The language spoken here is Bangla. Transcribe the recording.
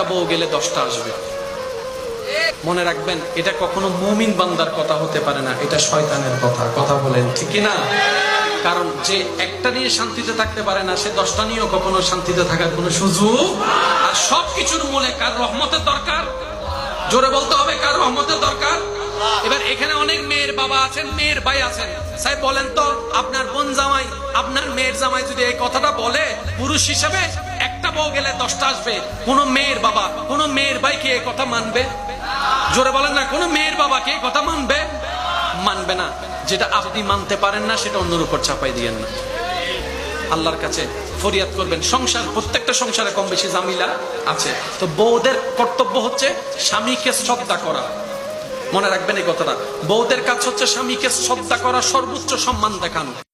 একটা বউ গেলে দশটা আসবে। মনে রাখবেন, এটা কখনো মুমিন বান্দার কথা হতে পারে না, এটা শয়তানের কথা কথা বলেন, ঠিক না? কারণ যে একটা নিয়ে শান্তিতে থাকতে পারে না, সে দশটা নিয়েও কখনো শান্তিতে থাকার কোনো সুযোগ আর সবকিছুর মূলে কার রহমতের দরকার? জোরে বলতে হবে, কার রহমতের দরকার? এবার এখানে অনেক মেয়ের বাবা আছেন, মেয়ের ভাই আছেন। সাহেব, বলেন তো, আপনার বোন জামাই, আপনার মেয়ের জামাই যদি এই কথাটা বলে, পুরুষ হিসেবে বউ গেলে দশটা আসবে। কোন মেয়ের বাবা, কোন মেয়ের ভাই কি এই কথা মানবে? জোরে বলেন না, কোন মেয়ের বাবা কি এই কথা মানবে? মানবে না। যেটা আপনি মানতে পারেন না, সেটা উপর চাপাই দিয়েন না। আল্লাহর কাছে ফরিয়াদ করবেন। সংসার, প্রত্যেকটা সংসারে কম বেশি জামিলা আছে। তো বউদের কর্তব্য হচ্ছে স্বামীকে শ্রদ্ধা করা। মনে রাখবেন এই কথাটা। বউদের কাজ হচ্ছে স্বামীকে শ্রদ্ধা করা, সর্বোচ্চ সম্মান দেখানো।